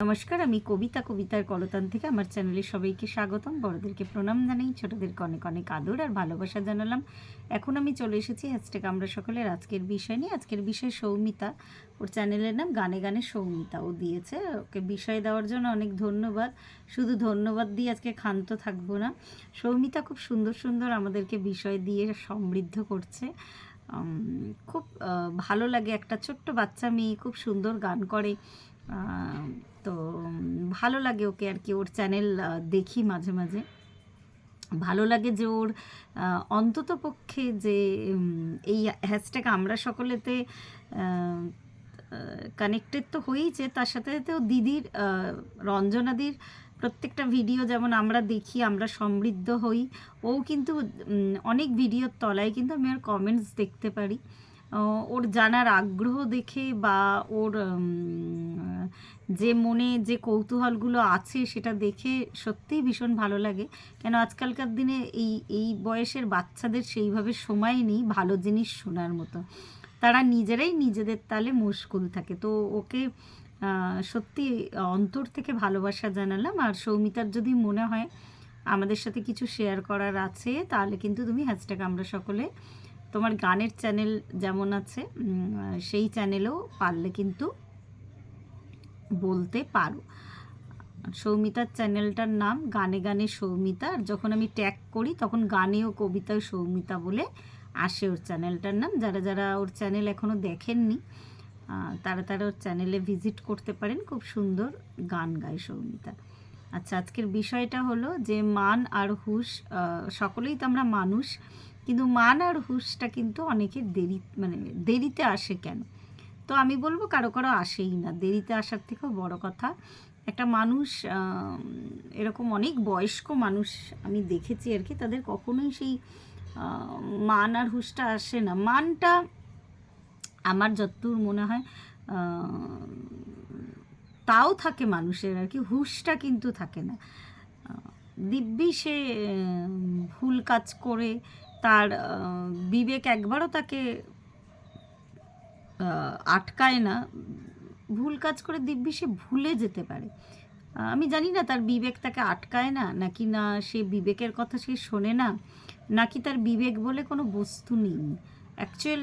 নমস্কার, আমি কবিতা, কবিতার কলতান থেকে আমার চ্যানেলে সবাইকে স্বাগতম। বড়দেরকে প্রণাম জানাই, ছোটদেরকে অনেক অনেক আদর আর ভালোবাসা জানালাম। এখন আমি চলে এসেছি হ্যাশট্যাগ আমরা সকলের আজকের বিষয় নিয়ে। আজকের বিষয় সৌমিতা। ওর চ্যানেলের নাম গানে গানে সৌমিতা। ও দিয়েছে ওকে বিষয় দেওয়ার জন্য অনেক ধন্যবাদ। শুধু ধন্যবাদ দিয়ে আজকে ক্ষান্ত থাকব না। সৌমিতা খুব সুন্দর সুন্দর আমাদেরকে বিষয় দিয়ে সমৃদ্ধ করছে। খুব ভালো লাগে। একটা ছোট্ট বাচ্চা মেয়ে খুব সুন্দর গান করে। তো ভালো লাগে ওকে আর কি। ওর চ্যানেল দেখি মাঝে মাঝে। ভালো লাগে যে ওর অন্তত পক্ষে যে এই হ্যাশট্যাগ আমরা সকলেতে কানেক্টেড তো হয়েইছে তার সাথে সাথে ও দিদির রঞ্জনাদির প্রত্যেকটা ভিডিও যেমন আমরা দেখি, আমরা সমৃদ্ধ হই। ও কিন্তু অনেক ভিডিওর তলায় কিন্তু আমি ওর কমেন্টস দেখতে পারি। ওর জানার আগ্রহ দেখে বা ওর যে মনে যে কৌতূহলগুলো আছে সেটা দেখে সত্যিই ভীষণ ভালো লাগে। কেন আজকালকার দিনে এই এই বয়সের বাচ্চাদের সেইভাবে সময় নেই ভালো জিনিস শোনার মতো। তারা নিজেরাই নিজেদের তালে মুশকুল থাকে। তো ওকে সত্যি অন্তর থেকে ভালোবাসা জানালাম। আর সৌমিতার যদি মনে হয় আমাদের সাথে কিছু শেয়ার করার আছে, তাহলে কিন্তু তুমি হ্যাশট্যাগ আমরা সকলে তোমার গানের চ্যানেল যেমন আছে সেই চ্যানেলেও পারলে কিন্তু বলতে পারো। সৌমিতার চ্যানেলটার নাম গানে গানে সৌমিতা, আর যখন আমি ট্যাগ করি তখন গানে ও কবিতায় সৌমিতা বলে আসে ওর চ্যানেলটার নাম। যারা যারা ওর চ্যানেল এখনও দেখেননি তারা তারা ওর চ্যানেলে ভিজিট করতে পারেন। খুব সুন্দর গান গায় সৌমিতা। আচ্ছা আজকের বিষয়টা হলো যে মান আর হুশ সকলেই তো আমরা মানুষ কিন্তু মান আর হুশটা কিন্তু অনেকের দেরি মানে দেরিতে আসে কেন? তো আমি বলব কারও কারও আসেই না। দেরিতে আসার থেকেও বড় কথা, একটা মানুষ এরকম অনেক বয়স্ক মানুষ আমি দেখেছি আর কি, তাদের কখনোই সেই মান আর হুশটা আসে না। মানটা আমার যতদূর মনে হয় তাও থাকে মানুষের আর কি, হুশটা কিন্তু থাকে না। দিব্যি সে ভুল কাজ করে তার বিবেক একবারও তাকে আটকায় না। ভুল কাজ করে দিব্যি সে ভুলে যেতে পারে। আমি জানি না তার বিবেক তাকে আটকায় না, নাকি না সে বিবেকের কথা সে শোনে না, নাকি তার বিবেক বলে কোনো বস্তু নেই। অ্যাকচুয়াল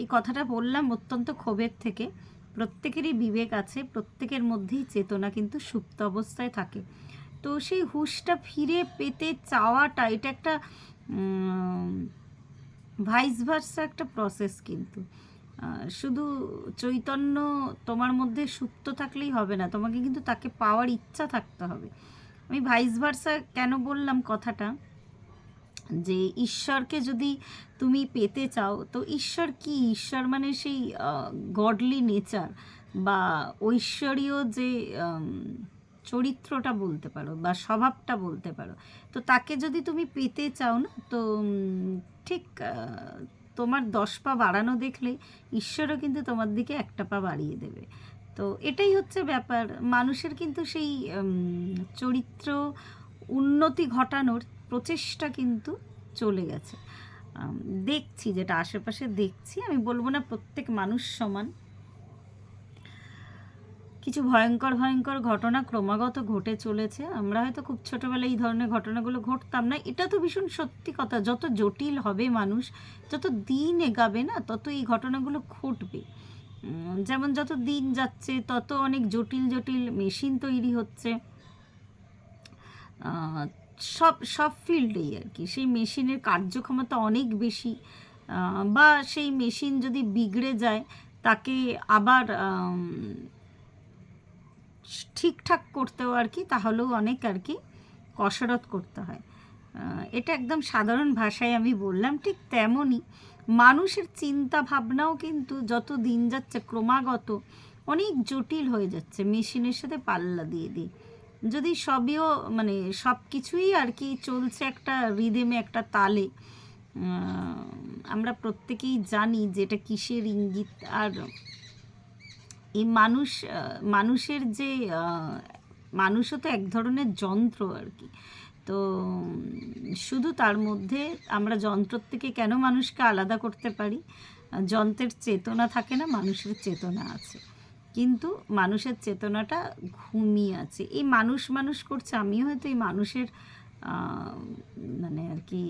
এই কথাটা বললাম অত্যন্ত ক্ষোভের থেকে। প্রত্যেকেরই বিবেক আছে, প্রত্যেকের মধ্যেই চেতনা কিন্তু সুপ্ত অবস্থায় থাকে। তো সেই হুশটা ফিরে পেতে চাওয়াটা, এটা একটা ভাইস ভার্সা একটা প্রসেস কিন্তু। শুধু চৈতন্য তোমার মধ্যে সুপ্ত থাকলেই হবে না, তোমাকে কিন্তু তাকে পাওয়ার ইচ্ছা থাকতে হবে। আমি ভাইস ভার্সা কেন বললাম কথাটা? যে ঈশ্বরকে যদি তুমি পেতে চাও, তো ঈশ্বর কি? ঈশ্বর মানে সেই গডলি নেচার বা ঐশ্বরীয় যে চরিত্রটা বলতে পারো বা স্বভাবটা বলতে পারো। তো তাকে যদি তুমি পেতে চাও না, তো ঠিক তোমার দশ পা বাড়ানো দেখলে ঈশ্বরও কিন্তু তোমার দিকে একটা পা বাড়িয়ে দেবে। তো এটাই হচ্ছে ব্যাপার। মানুষের কিন্তু সেই চরিত্র উন্নতি ঘটানোর প্রচেষ্টা কিন্তু চলে গেছে। দেখছি যেটা আশেপাশে দেখছি, আমি বলব না প্রত্যেক মানুষ সমান। কিছু ভয়ঙ্কর ভয়ঙ্কর ঘটনা ক্রমাগত ঘটে চলেছে। আমরা হয়তো খুব ছোটোবেলায় এই ধরনের ঘটনাগুলো ঘটতাম না। এটা তো ভীষণ সত্যি কথা, যত জটিল হবে মানুষ, যত দিন এগাবে না, তত এই ঘটনাগুলো ঘটবে। যেমন যত দিন যাচ্ছে, তত অনেক জটিল জটিল মেশিন তৈরি হচ্ছে। সব সব ফিল্ডেই আর কি। সেই মেশিনের কার্যক্ষমতা অনেক বেশি। বা সেই মেশিন যদি বিগড়ে যায়, তাকে আবার ঠিকঠাক করতেও আর কি, তাহলেও অনেক আর কি কসরত করতে হয়। এটা একদম সাধারণ ভাষায় আমি বললাম, ঠিক তেমনই মানুষের চিন্তা ভাবনাও কিন্তু যত দিন যাচ্ছে ক্রমাগত অনেক জটিল হয়ে যাচ্ছে। মেশিনের সাথে পাল্লা দিয়ে দিয়ে যদি সবইও মানে সব কিছুই আর কি চলছে একটা রিদেমে, একটা তালে আমরা প্রত্যেকেই জানি যে এটা কিসের ইঙ্গিত আর এই মানুষ মানুষের যে মানুষও তো এক ধরনের যন্ত্র আর কি। তো শুধু তার মধ্যে আমরা যন্ত্রর থেকে কেন মানুষকে আলাদা করতে পারি? যন্ত্রের চেতনা থাকে না, মানুষের চেতনা আছে। কিন্তু মানুষের চেতনাটা ঘুমিয়ে আছে। এই মানুষ মানুষ করছে, আমিও হয়তো এই মানুষের মানে আর কি,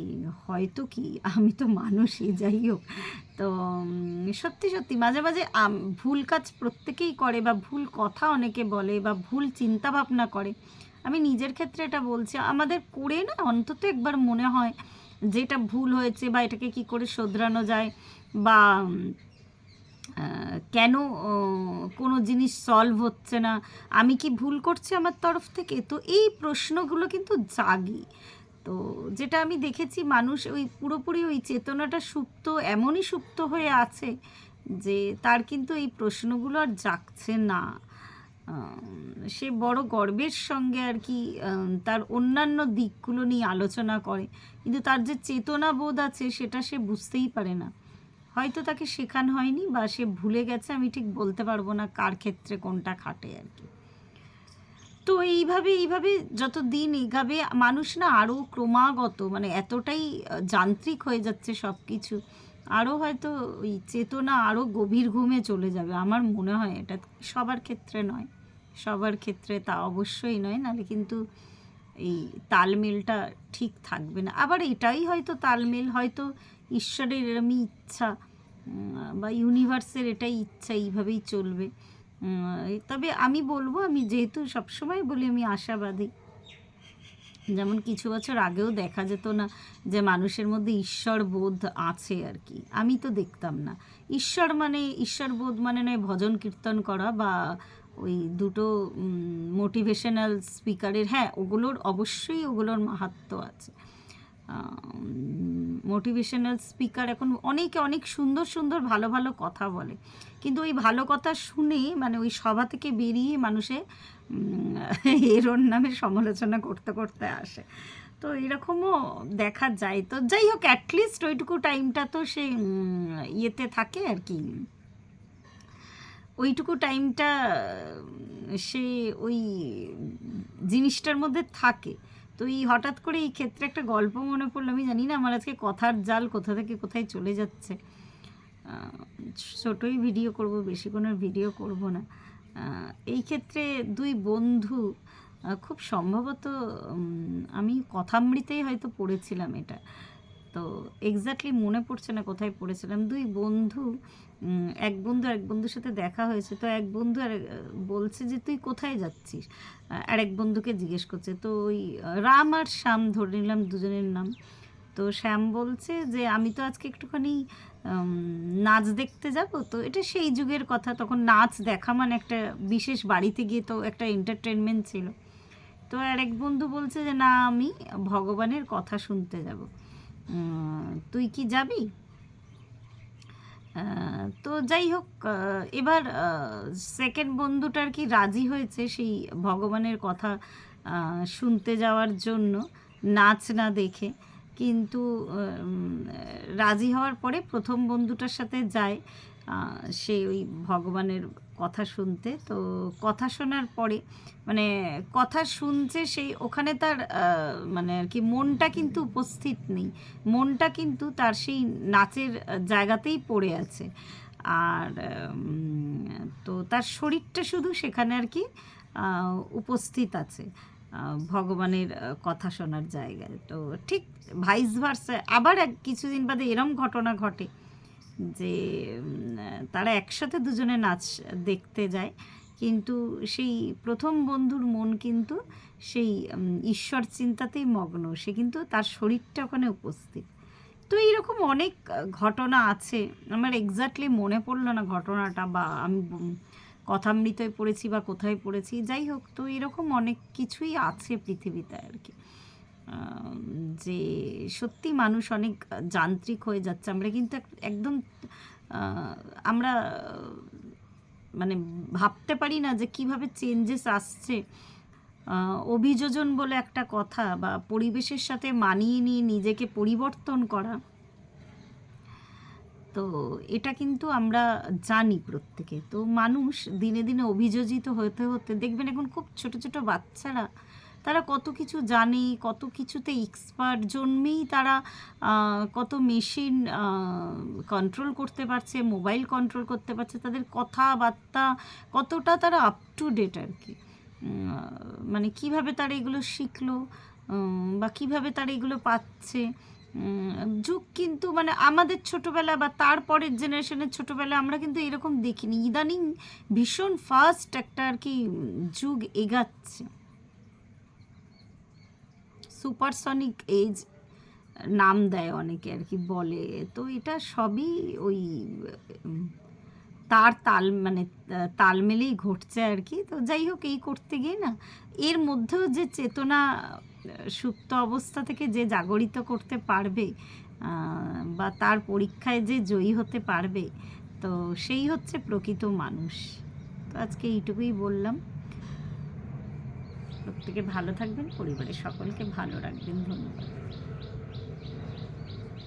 হয়তো কি আমি তো মানুষই, যাই হোক। তো সত্যি সত্যি মাঝে মাঝে ভুল কাজ প্রত্যেকেই করে বা ভুল কথা অনেকে বলে বা ভুল চিন্তা ভাবনা করে। আমি নিজের ক্ষেত্রে এটা বলছি, আমাদের করে না, অন্তত একবার মনে হয় যেটা ভুল হয়েছে বা এটাকে কি করে শোধরানো যায় বা কেন কোনো জিনিস সলভ হচ্ছে না? আমি কি ভুল করছি আমার তরফ থেকে? তো এই প্রশ্নগুলো কিন্তু জাগি। তো যেটা আমি দেখেছি, মানুষ ওই পুরোপুরি ওই চেতনাটা সুপ্ত, এমনই সুপ্ত হয়ে আছে যে তার কিন্তু এই প্রশ্নগুলো আর জাগছে না। সে বড় গর্বের সঙ্গে আর কি তার অন্যান্য দিকগুলো নিয়ে আলোচনা করে। কিন্তু তার যে চেতনা বোধ আছে, সেটা সে বুঝতেই পারে না। হয়তো তাকে শেখানো হয়নি বা সে ভুলে গেছে, আমি ঠিক বলতে পারব না কার ক্ষেত্রে কোনটা খাটে আর কি। তো এইভাবে এইভাবে যত দিন এগাবে মানুষ না আরও ক্রমাগত মানে এতটাই যান্ত্রিক হয়ে যাচ্ছে সব কিছু আরও হয়তো ওই চেতনা আরও গভীর ঘুমে চলে যাবে। আমার মনে হয় এটা সবার ক্ষেত্রে নয়। সবার ক্ষেত্রে তা অবশ্যই নয়, নাহলে কিন্তু এই তালমেলটা ঠিক থাকবে না। আবার এটাই হয়তো তালমেল, হয়তো ঈশ্বরের এরমই ইচ্ছা বা ইউনিভার্সের এটাই ইচ্ছা, এইভাবেই চলবে। তবে আমি বলব, আমি যেহেতু সবসময় বলি আমি আশাবাদী। যেমন কিছু বছর আগেও দেখা যেত না যে মানুষের মধ্যে ঈশ্বর বোধ আছে আর কি। আমি তো দেখতাম না। ঈশ্বর মানে ঈশ্বর বোধ মানে নয় ভজন কীর্তন করা বা ওই দুটো মোটিভেশনাল স্পিকারের হ্যাঁ ওগুলোর অবশ্যই ওগুলোর মাহাত্ম আছে। মোটিভেশনাল স্পিকার এখন অনেকে অনেক সুন্দর সুন্দর ভালো ভালো কথা বলে। কিন্তু ওই ভালো কথা শুনে মানে ওই সভা থেকে বেরিয়ে মানুষে এরোর নামে সমালোচনা করতে করতে আসে। তো এরকমও দেখা যায়। তো যাই হোক অ্যাটলিস্ট ওইটুকু টাইমটা তো সে ইয়েতে থাকে আর কি। ওইটুকু টাইমটা সে ওই জিনিসটার মধ্যে থাকে। তো এই হঠাৎ করে এই ক্ষেত্রে একটা গল্প মনে পড়ল। আমি জানি না আমার আজকে কথার জাল কোথা থেকে কোথায় চলে যাচ্ছে। ছোটোই ভিডিও করব, বেশি কোনো ভিডিও করব না। এই ক্ষেত্রে দুই বন্ধু খুব সম্ভবত আমি কথামৃতেই হয়তো পড়েছিলাম এটা। তো এক্স্যাক্টলি মনে পড়ছে না কোথায় পড়েছিলাম। দুই বন্ধু এক বন্ধু এক বন্ধুর সাথে দেখা হয়েছে, তো এক বন্ধু আর বলছে যে, তুই কোথায় যাচ্ছিস? আর এক বন্ধুকে জিজ্ঞেস করছে, তো ওই রাম আর শ্যাম, ধরে নিলাম দুজনের নাম। তো শ্যাম বলছে যে, আমি তো আজকে একটুখানি নাচ দেখতে যাব। তো এটা সেই যুগের কথা, তখন নাচ দেখা মানে একটা বিশেষ বাড়িতে গিয়ে তো একটা এন্টারটেনমেন্ট ছিল। তো আর এক বন্ধু বলছে যে, না, আমি ভগবানের কথা শুনতে যাব। তুই কি যাবি? তো যাই হোক এবার সেকেন্ড বন্ধুটার কি রাজি হয়েছে সেই ভগবানের কথা শুনতে যাওয়ার জন্য? নাচ না দেখে। কিন্তু রাজি হওয়ার পরে প্রথম বন্ধুটার সাথে যায় সে ওই ভগবানের কথা শুনতে। তো কথা শোনার পরে মানে কথা শুনছে সেই, ওখানে তার মানে আর কি মনটা কিন্তু উপস্থিত নেই। মনটা কিন্তু তার সেই নাচের জায়গাতেই পড়ে আছে। আর তো তার শরীরটা শুধু সেখানে আর কি উপস্থিত আছে ভগবানের কথা শোনার জায়গায়। তো ঠিক ভাইস ভার্সা, আবার এক কিছুদিন বাদে এরম ঘটনা ঘটে। যে তারা একসাথে দুজনে নাচ দেখতে যায়। কিন্তু সেই প্রথম বন্ধুর মন কিন্তু সেই ঈশ্বর চিন্তাতেই মগ্ন। সে কিন্তু তার শরীরটা ওখানে উপস্থিত। তো এইরকম অনেক ঘটনা আছে। আমার এক্স্যাক্টলি মনে পড়ল না ঘটনাটা বা আমি কথামৃতয় পড়েছি বা কোথায় পড়েছি। যাই হোক, তো এরকম অনেক কিছুই আছে পৃথিবীতে আর কি। যে সত্যি মানুষ অনেক যান্ত্রিক হয়ে যাচ্ছে। আমরা কিন্তু এক- একদম আমরা মানে ভাবতে পারি না যে কীভাবে চেঞ্জেস আসছে। অভিযোজন বলে একটা কথা বা পরিবেশের সাথে মানিয়ে নিয়ে নিজেকে পরিবর্তন করা। তো এটা কিন্তু আমরা জানি প্রত্যেকে। তো মানুষ দিনে দিনে অভিযোজিত হতে হতে দেখবেন এখন খুব ছোট ছোট বাচ্চারা তারা কত কিছু জানে, কত কিছুতে এক্সপার্ট জন্মেই তারা কত মেশিন কন্ট্রোল করতে পারছে মোবাইল কন্ট্রোল করতে পারছে, তাদের কথাবার্তা কতটা তারা আপ টু ডেট আর কি। মানে কীভাবে তারা এগুলো শিখলো বা কীভাবে তারা এগুলো পাচ্ছে যুগ কিন্তু মানে আমাদের ছোটোবেলা বা তারপরের জেনারেশনের ছোটবেলা আমরা কিন্তু এরকম দেখিনি। ইদানিং ভীষণ ফাস্ট একটা আর কি যুগ এগাচ্ছে। সুপারসনিক এজ নাম দেয় অনেকে আর কি, বলে। তো এটা সবই ওই, তার তাল মানে তাল মেলেই ঘটছে আর কি। তো যাই হোক, এই করতে গিয়ে না, এর মধ্যেও যে চেতনা, সুপ্ত অবস্থা থেকে যে জাগরিত করতে পারবে বা তার পরীক্ষায় যে জয়ী হতে পারবে, তো সেই হচ্ছে প্রকৃত মানুষ। তো আজকে এইটুকুই বললাম। প্রত্যেকে ভালো থাকবেন পরিবারের সকলকে ভালো রাখবেন ধন্যবাদ।